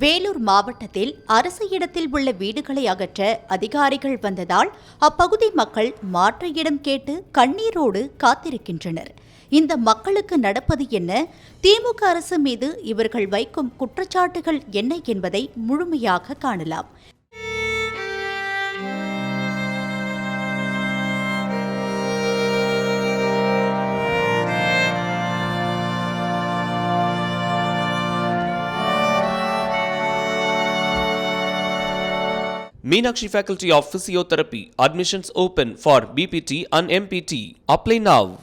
வேலூர் மாவட்டத்தில் அரசு இடத்தில் உள்ள வீடுகளை அகற்ற அதிகாரிகள் வந்ததால் அப்பகுதி மக்கள் மாற்று இடம் கேட்டு கண்ணீரோடு காத்திருக்கின்றனர். இந்த மக்களுக்கு நடப்பது என்ன? திமுக அரசு மீது இவர்கள் வைக்கும் குற்றச்சாட்டுகள் என்ன என்பதை முழுமையாக காணலாம். Meenakshi Faculty of Physiotherapy. Admissions open for BPT and MPT. Apply now.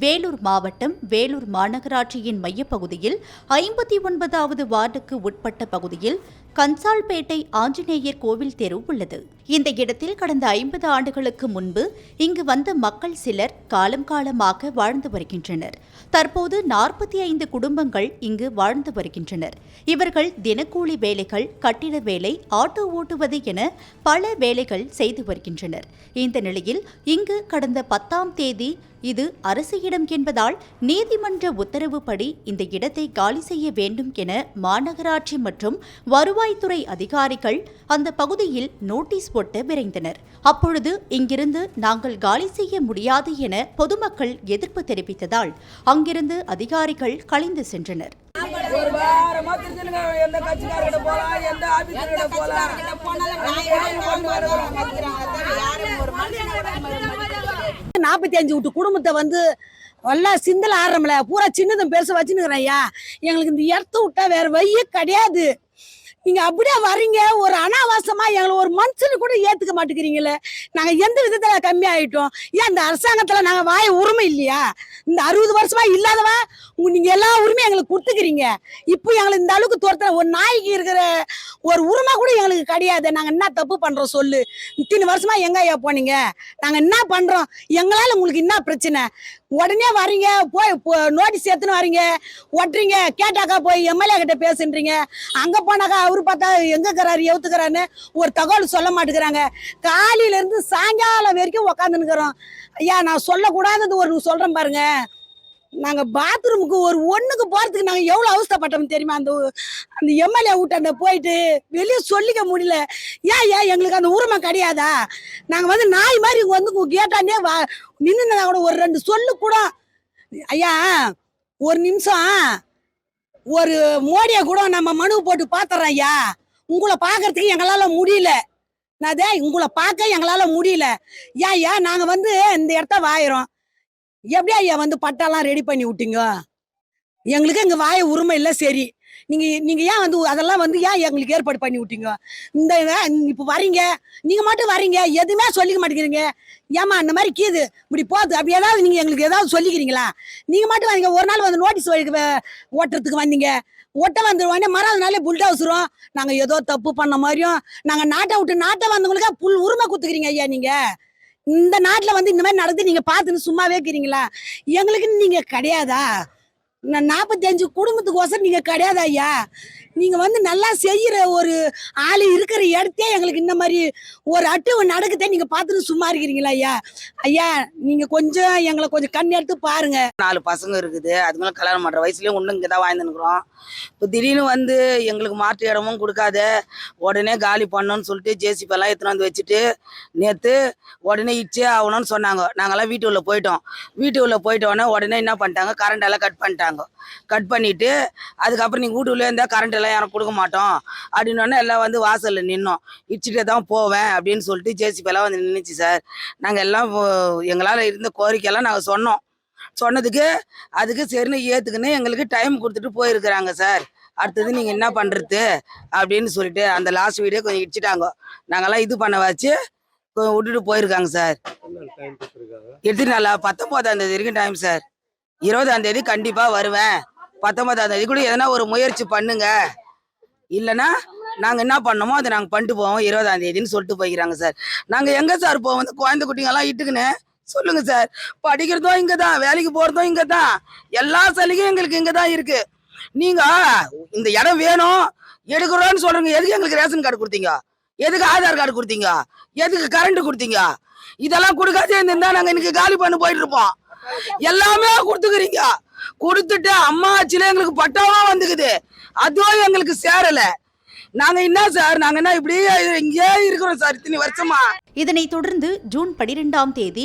Vellore மாவட்டம் வேலூர் மாநகராட்சியின் மையப்பகுதியில் ஐம்பத்தி ஒன்பதாவது வார்டுக்கு உட்பட்ட பகுதியில் கன்சால்பேட்டை ஆஞ்சநேயர் கோவில் தெரு உள்ளது. இந்த இடத்தில் கடந்த ஐம்பது ஆண்டுகளுக்கு முன்பு இங்கு வந்த மக்கள் சிலர் காலம் காலமாக வாழ்ந்து வருகின்றனர். தற்போது நாற்பத்தி ஐந்து குடும்பங்கள் இங்கு வாழ்ந்து வருகின்றனர். இவர்கள் தினக்கூலி வேலைகள் கட்டிட வேலை ஆட்டோ ஓட்டுவது என பல வேலைகள் செய்து வருகின்றனர். இந்த நிலையில் இங்கு கடந்த பத்தாம் தேதி இது அரசு இடம் என்பதால் நீதிமன்ற உத்தரவுப்படி இந்த இடத்தை காலி செய்ய வேண்டும் என மாநகராட்சி மற்றும் வருவாய்த்துறை அதிகாரிகள் அந்த பகுதியில் நோட்டீஸ் ஒட்ட விரைந்தனர். அப்பொழுது இங்கிருந்து நாங்கள் காலி செய்ய முடியாது என பொதுமக்கள் எதிர்ப்பு தெரிவித்ததால் அங்கிருந்து அதிகாரிகள் கலைந்து சென்றனர். ஒரு வாரமா எந்த கட்சிக்காரர்கிட்ட போலாம் எந்த ஆபீசர்கிட்ட போலாம் நாற்பத்தி அஞ்சு விட்டு குடும்பத்தை வந்து எல்லாம் சிந்தல ஆடுறோம்ல. பூரா சின்னதும் பெருசு வச்சுன்னு ஐயா. எங்களுக்கு இந்த இடத்த விட்டா வேற வழியே கிடையாது. நீங்க அப்படியே வர்றீங்க ஒரு அனாவாசமா எங்களை ஒரு மனுஷனு கூட ஏத்துக்க மாட்டேங்கிறீங்களே. நாங்க எந்த விதத்துல கம்மி ஆயிட்டோம்? ஏன் இந்த அரசாங்கத்துல நாங்க வாய உரிமை இல்லையா? இந்த அறுபது வருஷமா இல்லாதவா நீங்க எல்லா உரிமையும் எங்களுக்கு கொடுத்துக்கிறீங்க. இப்போ எங்களுக்கு இந்த அளவுக்கு துரத்துற ஒரு நாய்க்கு இருக்கிற ஒரு உரிமை கூட எங்களுக்கு கிடையாது. நாங்க என்ன தப்பு பண்றோம் சொல்லு. இத்தனை வருஷமா எங்க ஐயா போனீங்க? நாங்க என்ன பண்றோம்? எங்களால உங்களுக்கு என்ன பிரச்சனை? உடனே வரீங்க போய் நோட்டீஸ் எடுத்துன்னு வரீங்க ஒட்டுறீங்க கேட்டாக்கா போய் எம்எல்ஏ கிட்ட பேசுன்றீங்க. அங்க போனாக்கா அவரு பார்த்தா எங்க இருக்கிறாரு எவுத்துக்கிறான்னு ஒரு தகவல் சொல்ல மாட்டேங்கிறாங்க. காலையில இருந்து சாயங்காலம் வரைக்கும் உக்காந்துன்னுக்குறோம். ஐயா நான் சொல்லக்கூடாதது ஒரு சொல்றேன் பாருங்க. நாங்க பாத்ரூமுக்கு ஒரு ஒண்ணுக்கு போறதுக்கு நாங்க எவ்வளவு அவஸ்தப்பட்டோம் தெரியுமா? அந்த அந்த எம்எல்ஏ வீட்டாண்ட போயிட்டு வெளியே சொல்லிக்க முடியல. ஏன் ஏன் எங்களுக்கு அந்த உரிமை கிடையாதா? நாங்க வந்து நாய் மாதிரி வந்து கேட்டாண்டே வா நின்று கூட ஒரு ரெண்டு சொல்லு கூட. ஐயா ஒரு நிமிஷம். ஒரு மோடியை கூட நம்ம மனு போட்டு பாத்துறோம் ஐயா. உங்களை பார்க்கறதுக்கு எங்களால முடியல. நான் உங்களை பார்க்க எங்களால முடியல. ஏன் ஏன் நாங்க வந்து இந்த இடத்த வாயிரோம் எப்படி ஐயா வந்து பட்டாலாம் ரெடி பண்ணி விட்டீங்க? எங்களுக்கு எங்கள் வாய உரிமை இல்லை சரி. நீங்கள் நீங்கள் ஏன் வந்து அதெல்லாம் வந்து ஏன் எங்களுக்கு ஏற்பாடு பண்ணி விட்டீங்க? இந்த இப்போ வரீங்க நீங்கள் மட்டும் வரீங்க எதுவுமே சொல்லிக்க மாட்டேங்கிறீங்க. ஏமா அந்த மாதிரி கீது. இப்படி போகுது. அப்படி ஏதாவது நீங்கள் எங்களுக்கு ஏதாவது சொல்லிக்கிறீங்களா? நீங்கள் மட்டும் வரீங்க ஒரு நாள் வந்து நோட்டீஸ் ஓட்டுறதுக்கு வந்தீங்க. ஒட்ட வந்துருவாங்க மறாவது நாளே புல்டவுசரும் நாங்கள் ஏதோ தப்பு பண்ண மாதிரியும் நாங்கள் நாட்டை விட்டு நாட்டை வந்தவங்களுக்கு புல் உரிமை குத்துக்கிறீங்க ஐயா நீங்கள் இந்த நாட்டுல வந்து இந்த மாதிரி நடந்து நீங்க பாத்துன்னு சும்மாவே இருக்கிறீங்களா? எங்களுக்குன்னு நீங்க கிடையாதா? நான் நாற்பத்தஞ்சு குடும்பத்துக்கோசரம் நீங்க கிடையாது ஐயா? நீங்க வந்து நல்லா செய்யற ஒரு ஆளு இருக்கிற இடத்தே எங்களுக்கு இந்த மாதிரி ஒரு அட்டு நடக்குதே நீங்க பார்த்துட்டு சும்மா இருக்கிறீங்களா ஐயா? ஐயா நீங்க கொஞ்சம் எங்களை கொஞ்சம் கண் எடுத்து பாருங்க. நாலு பசங்க இருக்குது. அதுங்களும் கல்யாணம் பண்ற வயசுலயும் ஒண்ணு இங்கே தான் வாழ்ந்துருக்குறோம் இப்போ திடீர்னு வந்து எங்களுக்கு மாற்று இடமும் கொடுக்காத உடனே காலி பண்ணணும்னு சொல்லிட்டு ஜேசிபி எல்லாம் வந்து வச்சுட்டு நேற்று உடனே இச்சே ஆகணும்னு சொன்னாங்க. நாங்கெல்லாம் வீட்டு உள்ள போயிட்டோம். வீட்டு உள்ள போயிட்டோன்னே உடனே என்ன பண்ணிட்டாங்க? கரண்ட் எல்லாம் கட் பண்ணிட்டாங்க. கட் பண்ணிட்டு அதுக்கப்புறம் நீங்கள் வீட்டு உள்ளே இருந்தால் கரண்ட் எல்லாம் யாரும் கொடுக்க மாட்டோம். அப்படின்னு எல்லாம் வந்து வாசலில் நின்னோம். இடிச்சுட்டே தான் போவேன் அப்படின்னு சொல்லிட்டு ஜேசிபி வந்து நின்றுச்சு சார் நாங்கள் எல்லாம் எங்களால் இருந்த கோரிக்கையெல்லாம் நாங்கள் சொன்னோம். சொன்னதுக்கு அதுக்கு சரின்னு ஏற்றுக்குன்னு எங்களுக்கு டைம் கொடுத்துட்டு போயிருக்கிறாங்க சார் அடுத்தது நீங்கள் என்ன பண்ணுறது அப்படின்னு சொல்லிட்டு அந்த லாஸ்ட் வீடியோ கொஞ்சம் இடிச்சிட்டாங்க. நாங்கள்லாம் இது பண்ண வச்சு விட்டுட்டு போயிருக்காங்க சார் எத்தனை நாளா பத்தொன்பதாம் தேதி வரைக்கும் டைம் சார் இருபதாம் தேதி கண்டிப்பாக வருவேன். பத்தொன்பதாம் தேதி கூட எதனா ஒரு முயற்சி பண்ணுங்க. இல்லைன்னா நாங்கள் என்ன பண்ணோமோ அதை நாங்கள் பண்ணிட்டு போவோம். இருபதாம் தேதின்னு சொல்லிட்டு போய்க்கிறாங்க சார். நாங்கள் எங்கே சார் போவோம்? வந்து குழந்தை குட்டிங்கெல்லாம் இட்டுக்குன்னு. சொல்லுங்க சார். படிக்கிறதும் இங்கே தான் வேலைக்கு போகிறதும் இங்கே தான் எல்லா சலுகையும் எங்களுக்கு இங்கே தான் இருக்கு. நீங்கள் இந்த இடம் வேணும் எடுக்கிறோன்னு சொல்கிறீங்க எதுக்கு எங்களுக்கு ரேஷன் கார்டு கொடுத்தீங்க? எதுக்கு ஆதார் கார்டு கொடுத்தீங்க? எதுக்கு கரண்ட் கொடுத்தீங்க? இதெல்லாம் கொடுக்காதே இருந்தா நாங்கள் இன்னைக்கு காலி பண்ணி போயிட்டு இருப்போம். எல்லாமே கொடுத்துக்கிறீங்க. கொடுத்துட்டு அம்மா ஆச்சுல எங்களுக்கு பட்டாவா வந்துக்குது. அதுவும் எங்களுக்கு சேரல. நாங்க என்ன சார்? நாங்க என்ன இப்படியே இங்கே இருக்கிறோம் சார் இத்தனை வருஷமா? இதனைத் தொடர்ந்து ஜூன் பனிரெண்டாம் தேதி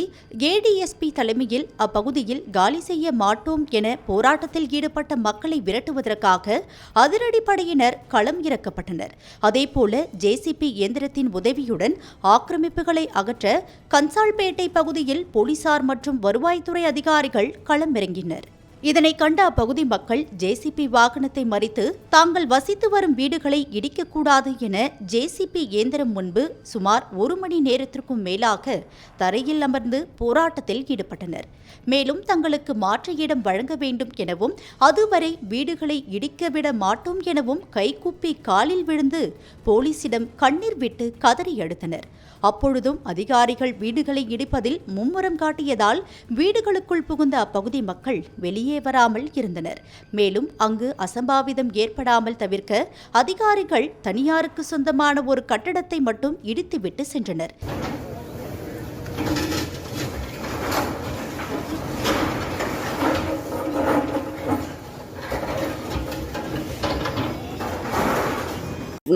ஏடிஎஸ்பி தலைமையில் அப்பகுதியில் காலி செய்ய மாட்டோம் என போராட்டத்தில் ஈடுபட்ட மக்களை விரட்டுவதற்காக அதிரடிப்படையினர் களம் இறக்கப்பட்டனர். அதேபோல ஜேசிபி இயந்திரத்தின் உதவியுடன் ஆக்கிரமிப்புகளை அகற்ற கன்சால்பேட்டை பகுதியில் போலீசார் மற்றும் வருவாய்த்துறை அதிகாரிகள் களமிறங்கினர் இதனை கண்ட அப்பகுதி மக்கள் ஜேசிபி வாகனத்தை மறித்து தாங்கள் வசித்து வரும் வீடுகளை இடிக்கக்கூடாது என ஜேசிபி இயந்திரம் முன்பு சுமார் ஒரு மணி நேரத்திற்கும் மேலாக தரையில் அமர்ந்து போராட்டத்தில் ஈடுபட்டனர். மேலும் தங்களுக்கு மாற்று இடம் வழங்க வேண்டும் எனவும் அதுவரை வீடுகளை இடிக்க விட மாட்டோம் எனவும் கைகூப்பி காலில் விழுந்து போலீசிடம் கண்ணீர் விட்டு கதறி எடுத்தனர் அப்பொழுதும் அதிகாரிகள் வீடுகளை இடிப்பதில் மும்முரம் காட்டியதால் வீடுகளுக்குள் புகுந்த அப்பகுதி மக்கள் வெளியே வராமல் இருந்தனர். மேலும் அங்கு அசம்பாவிதம் ஏற்படாமல் தவிர்க்க அதிகாரிகள் தனியாருக்கு சொந்தமான ஒரு கட்டடத்தை மட்டும் இடித்துவிட்டு சென்றனர்.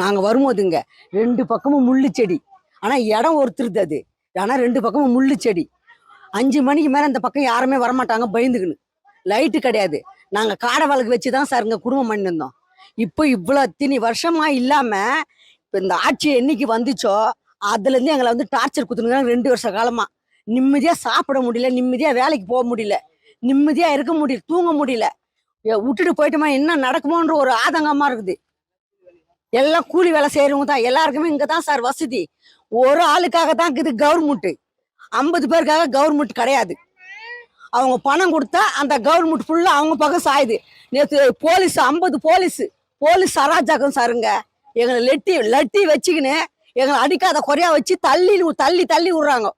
நாங்கள் வரும்போதுங்க ரெண்டு பக்கமும் முள்ளு செடி. ஆனால் இடம் ஒருத்தருது அது. ஆனால் ரெண்டு பக்கமும் முள்ளு செடி. அஞ்சு மணிக்கு மேலே அந்த பக்கம் யாருமே வரமாட்டாங்க பயந்துக்குன்னு லைட்டு கிடையாது. நாங்கள் காடை வழக்கு வச்சு தான் சார் இங்கே குடும்பம் பண்ணியிருந்தோம். இப்போ இவ்வளோ தினி வருஷமாக இல்லாமல் இப்போ இந்த ஆட்சி என்னைக்கு வந்துச்சோ அதுலேருந்து எங்களை வந்து டார்ச்சர் கொடுத்துருக்காங்க ரெண்டு வருஷ காலமாக நிம்மதியாக சாப்பிட முடியல நிம்மதியாக வேலைக்கு போக முடியல. நிம்மதியாக இருக்க முடியல தூங்க முடியல. ஏ, விட்டுட்டு போயிட்டோமா என்ன நடக்குமோன்ற ஒரு ஆதங்கமாக இருக்குது. எல்லாம் கூலி வேலை செய்யறவங்க தான். எல்லாருக்குமே இங்க தான் சார் வசதி. ஒரு ஆளுக்காக தான் இருக்குது கவர்மெண்ட் ஐம்பது பேருக்காக கவர்மெண்ட் கிடையாது. அவங்க பணம் கொடுத்தா அந்த கவர்மெண்ட் ஃபுல்லாக அவங்க பக்கம் சாயுது. நேற்று போலீஸ் ஐம்பது போலீஸ் போலீஸ் அராஜகம் சாருங்க. எங்களை லெட்டி லட்டி வச்சுக்கின்னு எங்களை அடிக்காத குறையா வச்சு தள்ளி தள்ளி தள்ளி விடுறாங்க.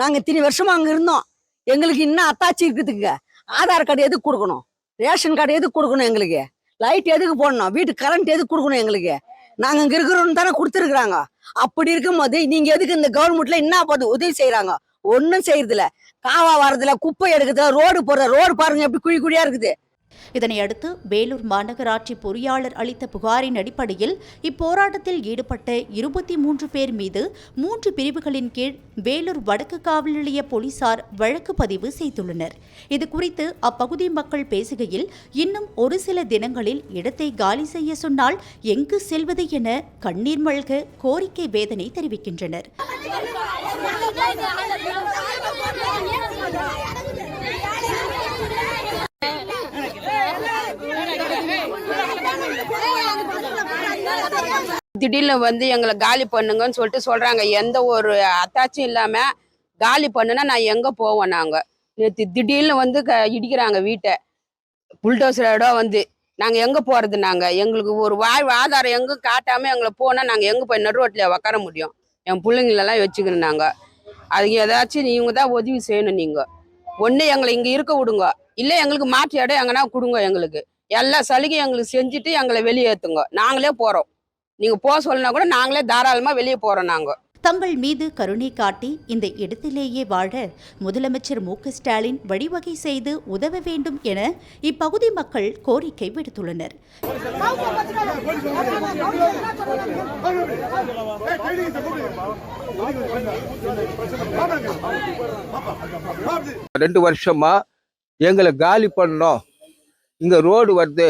நாங்கள் இத்தனை வருஷமா அங்கே இருந்தோம். எங்களுக்கு இன்னும் அத்தாச்சி இருக்குதுங்க. ஆதார் கார்டு எதுக்கு கொடுக்கணும்? ரேஷன் கார்டு எதுக்கு கொடுக்கணும் எங்களுக்கு? லைட் எதுக்கு போடணும்? வீட்டுக்கு கரண்ட் எதுக்கு கொடுக்கணும் எங்களுக்கு? நாங்க இங்க இருக்கிறோம்னு தானே கொடுத்துருக்குறாங்க. அப்படி இருக்கும்போது நீங்க எதுக்கு இந்த கவர்மெண்ட்ல என்ன பார்த்து உதவி செய்யறாங்க ஒன்றும் செய்யறதில்ல காவா வரதில்ல குப்பை எடுக்குது ரோடு போடுற ரோடு பாருங்க எப்படி குழி குழியா இருக்குது. இதனையடுத்து வேலூர் மாநகராட்சி பொறியாளர் அளித்த புகாரின் அடிப்படையில் இப்போராட்டத்தில் ஈடுபட்ட இருபத்தி மூன்று பேர் மீது மூன்று பிரிவுகளின் கீழ் வேலூர் வடக்கு காவல் நிலைய போலீசார் வழக்கு பதிவு செய்துள்ளனர். இதுகுறித்து அப்பகுதி மக்கள் பேசுகையில் இன்னும் ஒரு சில தினங்களில் இடத்தை காலி செய்ய சொன்னால் எங்கு செல்வது என கண்ணீர் மல்க கோரிக்கை வேதனை தெரிவிக்கின்றனர். திடீர்னு வந்து எங்களை காலி பண்ணுங்கன்னு சொல்லிட்டு சொல்றாங்க. எந்த ஒரு அத்தாச்சும் இல்லாம காலி பண்ணுனா நான் எங்க போவோம் நாங்க? நேற்று திடீர்னு வந்து க- இடிக்கிறாங்க வீட்டை. புல்டோசரோட வந்து நாங்க எங்க போறது நாங்க? எங்களுக்கு ஒரு வாழ்வு ஆதாரம் எங்க காட்டாம எங்களை போனா நாங்க எங்க போய் நடு ரோட்ல உக்கார முடியும்? என் பிள்ளைங்களெல்லாம் வச்சுக்கணும் நாங்க. அதுக்கு ஏதாச்சும் நீங்க தான் உதவி செய்யணும் நீங்க. ஒன்று எங்களை இங்க இருக்க விடுங்க. இல்ல எங்களுக்கு மாற்று இடம் எங்கன்னா கொடுங்க எங்களுக்கு. எல்லா சலுகையும் எங்களுக்கு செஞ்சுட்டு எங்களை வெளியேற்றுங்க நாங்களே போறோம். நீங்க போக சொல்லினா கூட நாங்களே தாராளமா வெளியே போறோம் நாங்க. தங்கள் மீது கருணை காட்டி இந்த இடத்திலேயே வாழ முதலமைச்சர் மு க ஸ்டாலின் வழிவகை செய்து உதவ வேண்டும் என இப்பகுதி மக்கள் கோரிக்கை விடுத்துள்ளனர். ரெண்டு வருஷமா எங்களை காலி பண்ணோம் இங்கே ரோடு வருது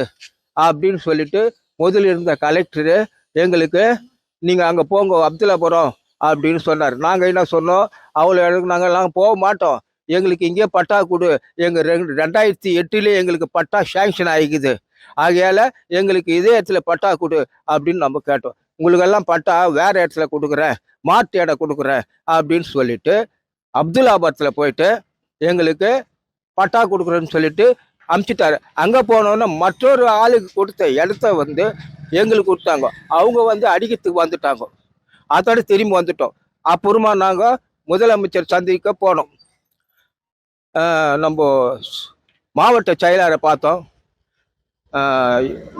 அப்படின்னு சொல்லிட்டு முதல்ல இருந்த கலெக்டரு எங்களுக்கு நீங்கள் அங்கே போங்க அப்துல்லாபுரம் அப்படின்னு சொன்னார். நாங்கள் என்ன சொன்னோம்? அவ்வளோ இடத்துக்கு நாங்கள் நாங்கள் போக மாட்டோம். எங்களுக்கு இங்கே பட்டா கொடு. எங்கள் ரெண்டு ரெண்டாயிரத்தி எட்டுலேயே எங்களுக்கு பட்டா சேங்ஷன் ஆகிக்குது ஆகையால் எங்களுக்கு இதே இடத்துல பட்டா கொடு அப்படின்னு நம்ம கேட்டோம். உங்களுக்கெல்லாம் பட்டா வேறு இடத்துல கொடுக்குறேன் மாட்டு இடம் கொடுக்குறேன் அப்படின்னு சொல்லிட்டு அப்துல்லாபாத்தில் போயிட்டு எங்களுக்கு பட்டா கொடுக்குறேன்னு சொல்லிட்டு அமுச்சிட்டாரு. அங்கே போனோன்னே மற்றொரு ஆளுக்கு கொடுத்த இடத்த வந்து எங்களுக்கு கொடுத்தாங்க. அவங்க வந்து அடிக்கிறதுக்கு வந்துட்டாங்க. அதோட திரும்பி வந்துட்டோம். அப்புறமா நாங்கள் முதலமைச்சர் சந்திக்க போனோம். நம்ம மாவட்ட செயலாளரை பார்த்தோம்.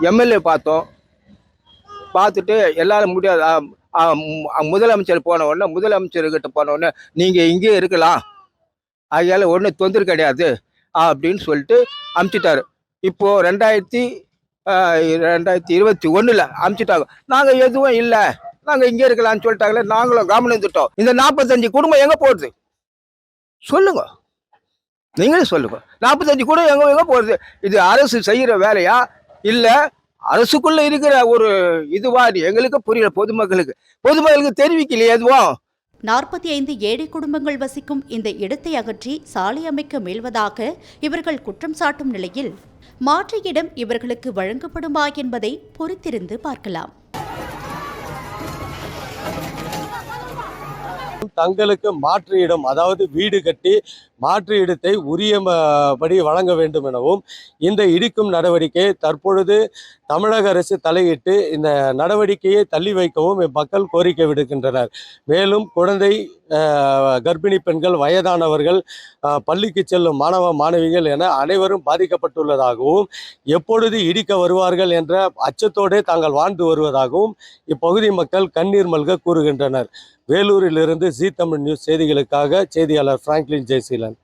எம்எல்ஏ பார்த்தோம். பார்த்துட்டு எல்லாரும் முடியாது முதலமைச்சர் போன உடனே முதலமைச்சர்கிட்ட போன உடனே நீங்கள் இங்கே இருக்கலாம். ஆகையால ஒன்றும் தொந்தரவு கிடையாது. அப்படின்னு சொல்லிட்டு அமுச்சிட்டாரு. இப்போ ரெண்டாயிரத்தி ரெண்டாயிரத்தி இருபத்தி ஒன்றில் அமுச்சிட்டாங்க. நாங்கள் எதுவும் இல்லை. நாங்கள் இங்கே இருக்கலாம்னு சொல்லிட்டாங்களே நாங்களும் கவனம் இருந்துட்டோம். இந்த நாற்பத்தஞ்சு குடும்பம் எங்கே போடுது சொல்லுங்க. நீங்களே சொல்லுங்க. நாற்பத்தஞ்சு குடும்பம் எங்கே எங்கே போகிறது இது அரசு செய்கிற வேலையா? இல்லை அரசுக்குள்ளே இருக்கிற ஒரு இதுவா எங்களுக்கு புரியல பொதுமக்களுக்கு. பொதுமக்களுக்கு தெரிவிக்கலையே எதுவும்? நாற்பத்தி ஐந்து ஏழை குடும்பங்கள் வசிக்கும் இந்த இடத்தை அகற்றி சாலை அமைக்க முயல்வதாக இவர்கள் குற்றம் சாட்டும் நிலையில் மாற்று இடம் இவர்களுக்கு வழங்கப்படுமா என்பதை பொறுத்திருந்து பார்க்கலாம். தங்களுக்கு மாற்று இடம் அதாவது வீடு கட்டி மாற்று இடத்தை உரிய படி வழங்க வேண்டும் எனவும் இந்த இடிக்கும் நடவடிக்கை தற்பொழுது தமிழக அரசு தலையிட்டு இந்த நடவடிக்கையை தள்ளி வைக்கவும் மக்கள் கோரிக்கை விடுக்கின்றனர். மேலும் குழந்தை கர்ப்பிணி பெண்கள் வயதானவர்கள் பள்ளிக்கு செல்லும் மாணவ மாணவிகள் என அனைவரும் பாதிக்கப்பட்டுள்ளதாகவும் எப்பொழுது இடிக்க வருவார்கள் என்ற அச்சத்தோடே தாங்கள் வாழ்ந்து வருவதாகவும் இப்பகுதி மக்கள் கண்ணீர் மல்க கூறுகின்றனர். வேலூரிலிருந்து ஜி தமிழ் நியூஸ் செய்திகளுக்காக செய்தியாளர் பிராங்க்லின் ஜெய்சீலன்.